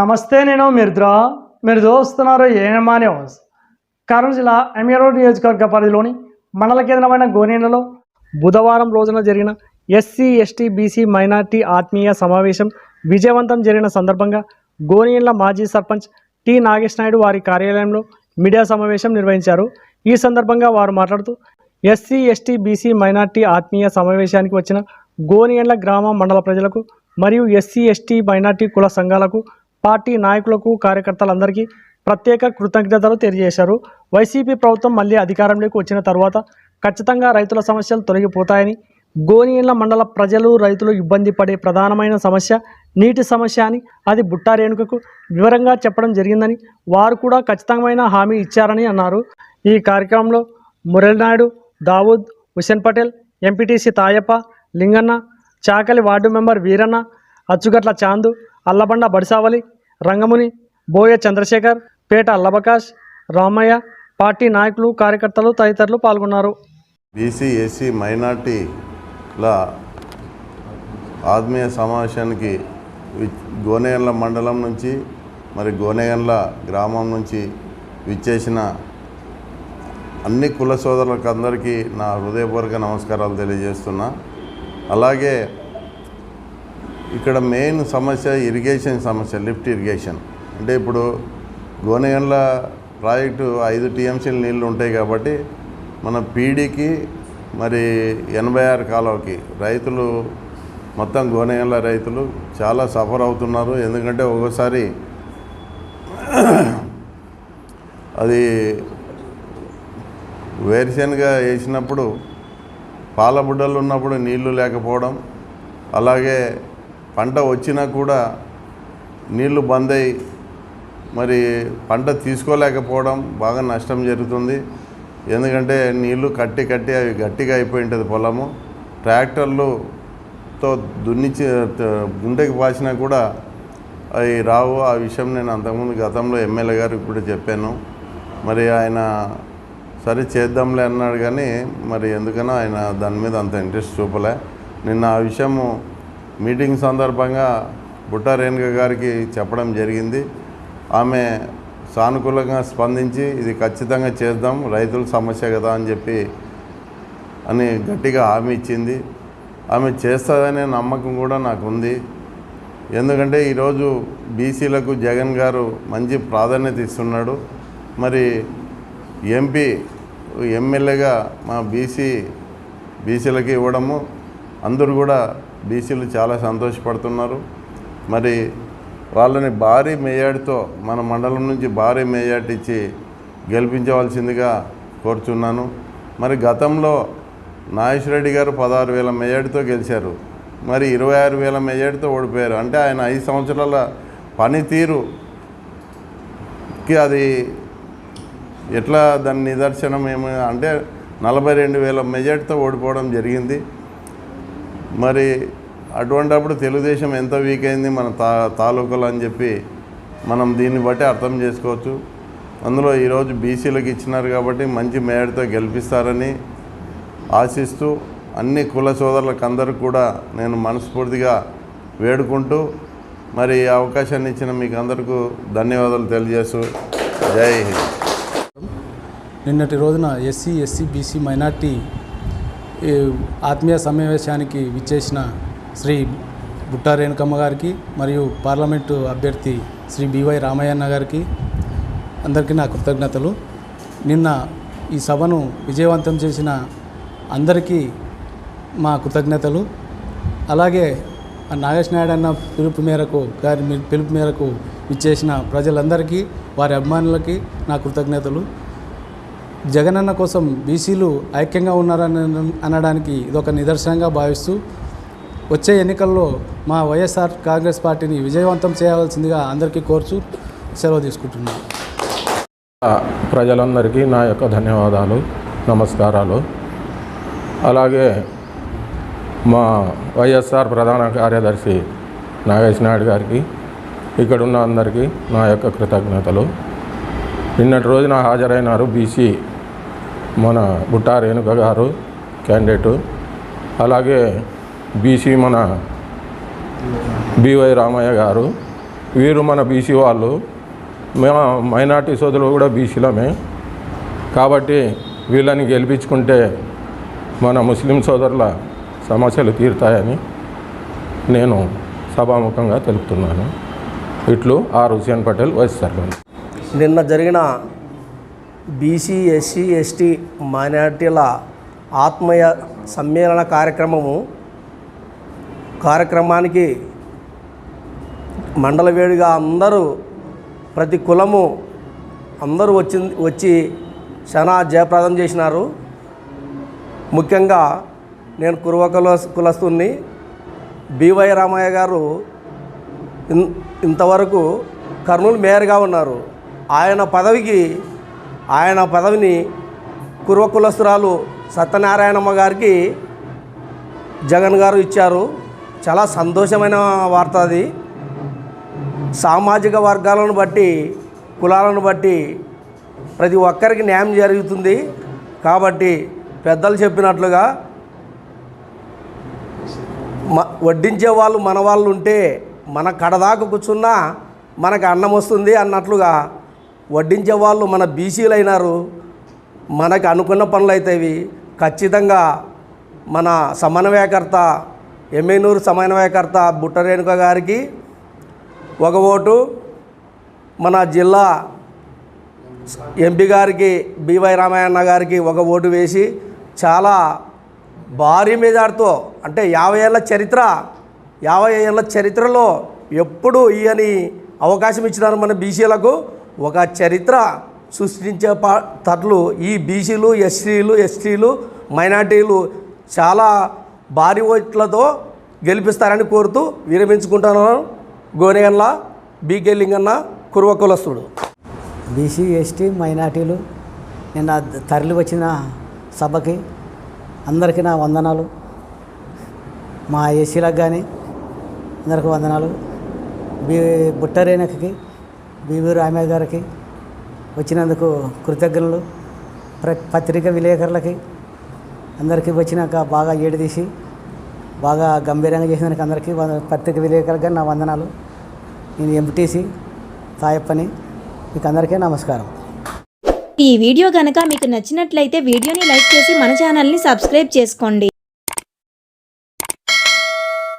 నమస్తే నేను మిర్ద్రా. మీరు చూస్తున్నారు ఏమా న్యూస్. కర్నూలు జిల్లా ఎమ్మె రోడ్ నియోజకవర్గ పరిధిలోని మండల కేంద్రమైన గోనేలలో బుధవారం రోజున జరిగిన ఎస్సీ ఎస్టీ బీసీ మైనార్టీ ఆత్మీయ సమావేశం విజయవంతం జరిగిన సందర్భంగా గోనియన్ల మాజీ సర్పంచ్ టి నాగేష్ నాయుడు వారి కార్యాలయంలో మీడియా సమావేశం నిర్వహించారు. ఈ సందర్భంగా వారు మాట్లాడుతూ ఎస్సీ ఎస్టీ బీసీ మైనార్టీ ఆత్మీయ సమావేశానికి వచ్చిన గోనియండ్ల గ్రామ మండల ప్రజలకు మరియు ఎస్సీ ఎస్టీ మైనార్టీ కుల సంఘాలకు పార్టీ నాయకులకు కార్యకర్తలందరికీ ప్రత్యేక కృతజ్ఞతలు తెలియజేశారు. వైసీపీ ప్రభుత్వం మళ్ళీ అధికారంలోకి వచ్చిన తర్వాత ఖచ్చితంగా రైతుల సమస్యలు తొలగిపోతాయని గోనియన్ల మండల ప్రజలు రైతులు ఇబ్బంది పడే ప్రధానమైన సమస్య నీటి సమస్య అని అది బుట్టారేణుకకు వివరంగా చెప్పడం జరిగిందని వారు కూడా ఖచ్చితమైన హామీ ఇచ్చారని అన్నారు. ఈ కార్యక్రమంలో Muralinaidu Dawood Hussain Patel MPTC Tayappa Linganna Chakali ward member Veeranna Achugatla Chandu Allabanda Badisavali Rangamuni Boya Chandrasekhar పేట అల్లబకాష్ రామయ్య పార్టీ నాయకులు కార్యకర్తలు తదితరులు పాల్గొన్నారు. బీసీ ఎస్సీ మైనార్టీల ఆత్మీయ సమావేశానికి వి- గోనేగండ్ల మండలం నుంచి మరి గోనేగండ్ల గ్రామం నుంచి విచ్చేసిన అన్ని కుల సోదరులకు అందరికీ నా హృదయపూర్వక నమస్కారాలు తెలియజేస్తున్నా. అలాగే ఇక్కడ మెయిన్ సమస్య ఇరిగేషన్ సమస్య లిఫ్ట్ ఇరిగేషన్ అంటే ఇప్పుడు గోనెగండ్ల ప్రాజెక్టు ఐదు టీఎంసీల నీళ్ళు ఉంటాయి కాబట్టి మన పీడీకి మరి ఎనభై ఆరు కాలువకి రైతులు మొత్తం గోనెగండ్ల రైతులు చాలా సఫర్ అవుతున్నారు. ఎందుకంటే ఒక్కోసారి అది వేరుశనగ వేసినప్పుడు పాలబుడ్డలు ఉన్నప్పుడు నీళ్ళు లేకపోవడం అలాగే పంట వచ్చినా కూడా నీళ్ళు బంద్ అయి మరి పంట తీసుకోలేకపోవడం బాగా నష్టం జరుగుతుంది. ఎందుకంటే నీళ్ళు కట్టి కట్టి అవి గట్టిగా అయిపోయి ఉంటుంది పొలము. ట్రాక్టర్లుతో దున్నిచి గుండెకి పాసినా కూడా అవి రావు. ఆ విషయం నేను అంతకుముందు గతంలో ఎమ్మెల్యే గారికి కూడా చెప్పాను. మరి ఆయన సరే చేద్దాంలే అన్నాడు కానీ మరి ఎందుకనో ఆయన దాని మీద అంత ఇంట్రెస్ట్ చూపలే. నిన్న ఆ విషయము మీటింగ్ సందర్భంగా బుట్ట రేణుక గారికి చెప్పడం జరిగింది. ఆమె సానుకూలంగా స్పందించి ఇది ఖచ్చితంగా చేద్దాం రైతుల సమస్య కదా అని చెప్పి అని గట్టిగా హామీ ఇచ్చింది. ఆమె చేస్తుందనే నమ్మకం కూడా నాకు ఉంది ఎందుకంటే ఈరోజు బీసీలకు జగన్ గారు మంచి ప్రాధాన్యత ఇస్తున్నాడు. మరి ఎంపీ ఎమ్మెల్యేగా మా బీసీ బీసీలకి ఇవ్వడము అందరూ కూడా బీసీలు చాలా సంతోషపడుతున్నారు. మరి వాళ్ళని భారీ మేయాడితో మన మండలం నుంచి భారీ మేయాటి ఇచ్చి గెలిపించవలసిందిగా కోరుచున్నాను. మరి గతంలో నాగేష్ రెడ్డి గారు పదహారు వేల మేయాడితో గెలిచారు. మరి ఇరవై ఆరు వేల మేయాడితో ఓడిపోయారు. అంటే ఆయన ఐదు సంవత్సరాల పనితీరుకి అది ఎట్లా దాని నిదర్శనం ఏమి? అంటే నలభై రెండు వేల మెజార్టీతో ఓడిపోవడం జరిగింది. మరి అటువంటప్పుడు తెలుగుదేశం ఎంత వీక్ అయింది మన తా తాలూకాలు అని చెప్పి మనం దీన్ని బట్టి అర్థం చేసుకోవచ్చు. అందులో ఈరోజు బీసీలకు ఇచ్చినారు కాబట్టి మంచి మేడతో గెలిపిస్తారని ఆశిస్తూ అన్ని కుల సోదరులకు అందరూ కూడా నేను మనస్ఫూర్తిగా వేడుకుంటూ మరి ఈ అవకాశాన్ని ఇచ్చిన మీకు అందరికీ ధన్యవాదాలు తెలియజేస్తూ జై హింద్. నిన్నటి రోజున ఎస్సీ ఎస్సీ బీసీ మైనార్టీ ఆత్మీయ సమావేశానికి విచ్చేసిన శ్రీ బుట్టా రేణుకమ్మ గారికి మరియు పార్లమెంటు అభ్యర్థి శ్రీ బివై రామయ్యన్న గారికి అందరికీ నా కృతజ్ఞతలు. నిన్న ఈ సభను విజయవంతం చేసిన అందరికీ మా కృతజ్ఞతలు. అలాగే నాగేశ్ నాగేష్ నాయుడు అన్న పిలుపు మేరకు గారి మీ- పిలుపు మేరకు విచ్చేసిన ప్రజలందరికీ వారి అభిమానులకి నా కృతజ్ఞతలు. జగనన్న కోసం బీసీలు ఐక్యంగా ఉన్నారని అనడానికి ఇదొక నిదర్శనంగా భావిస్తూ వచ్చే ఎన్నికల్లో మా వైఎస్ఆర్ కాంగ్రెస్ పార్టీని విజయవంతం చేయవలసిందిగా అందరికీ కోరుచు సెలవు తీసుకుంటున్నాను ప్రజలందరికీ నా యొక్క ధన్యవాదాలు నమస్కారాలు. అలాగే మా వైఎస్ఆర్ ప్రధాన కార్యదర్శి నాగేష్ నాయుడు గారికి ఇక్కడున్న అందరికీ నా యొక్క కృతజ్ఞతలు. నిన్నటి రోజున హాజరైనారు బీసీ మన బుట్టా రేణుక గారు క్యాండిడేటు. అలాగే బీసీ మన బివై రామయ్య గారు. వీరు మన బీసీ వాళ్ళు. మేము మైనార్టీ సోదరులు కూడా బీసీలమే. కాబట్టి వీళ్ళని గెలిపించుకుంటే మన ముస్లిం సోదరుల సమస్యలు తీరుతాయని నేను సభాముఖంగా తెలుపుతున్నాను. ఇట్లు ఆర్ హుసేన్ పటేల్ వైస్ సర్పంచ్. నిన్న జరిగిన బీసీ ఎస్సీ ఎస్టీ మైనార్టీల ఆత్మీయ సమ్మేళన కార్యక్రమము కార్యక్రమానికి మండల వేడిగా అందరూ ప్రతి కులము అందరూ వచ్చి వచ్చి చాలా జయప్రదం చేసినారు. ముఖ్యంగా నేను కురువ కుల కులస్తుని బివై రామయ్య గారు ఇన్ ఇంతవరకు కర్నూలు మేయర్గా ఉన్నారు. ఆయన పదవికి ఆయన పదవిని కుర్వకులస్తురాలు సత్యనారాయణమ్మ గారికి జగన్ గారు ఇచ్చారు. చాలా సంతోషమైన వార్త అది. సామాజిక వర్గాలను బట్టి కులాలను బట్టి ప్రతి ఒక్కరికి న్యాయం జరుగుతుంది. కాబట్టి పెద్దలు చెప్పినట్లుగా మ వడ్డించే వాళ్ళు మన వాళ్ళు ఉంటే మన కడదాకు కూర్చున్నా మనకు అన్నం వస్తుంది అన్నట్లుగా వడ్డించే వాళ్ళు మన బీసీలు అయినారు మనకు అనుకున్న పనులు అవుతాయి ఖచ్చితంగా మన సమన్వయకర్త ఎమ్మెనూరు సమన్వయకర్త బుట్టరేణుక గారికి ఒక ఓటు మన జిల్లా ఎంపీ గారికి బివై రామాయణ గారికి ఒక ఓటు వేసి చాలా భారీ మెజార్తో అంటే యాభై ఏళ్ళ చరిత్ర యాభై ఏళ్ళ చరిత్రలో ఎప్పుడు ఈయని అవకాశం ఇచ్చినారు మన బీసీలకు. ఒక చరిత్ర సృష్టించే పా తట్లు ఈ బీసీలు ఎస్సీలు ఎస్టీలు మైనార్టీలు చాలా భారీ ఓట్లతో గెలిపిస్తారని కోరుతూ విరమించుకుంటున్నాను. గోనెగన్ల బీకే లింగన్న కుర్వ కులస్తుడు. బీసీ ఎస్టీ మైనార్టీలు నిన్న తరలి వచ్చిన సభకి అందరికీ నా వందనాలు. మా ఎస్సీలకు కానీ అందరికి వందనాలు. బి బుట్టరేణకి బీవీ రామయ్య గారికి వచ్చినందుకు కృతజ్ఞతలు ప్ర పత్రిక విలేకరులకి అందరికీ వచ్చినాక బాగా ఏడుదీసి బాగా గంభీరంగా చేసినందుకు అందరికీ పత్రిక విలేకరులకు నా వందనాలు. నేను ఎంపీటీసీ తాయప్పని మీకు అందరికీ నమస్కారం. ఈ వీడియో కనుక మీకు నచ్చినట్లయితే వీడియోని లైక్ చేసి మన ఛానల్ని సబ్స్క్రైబ్ చేసుకోండి.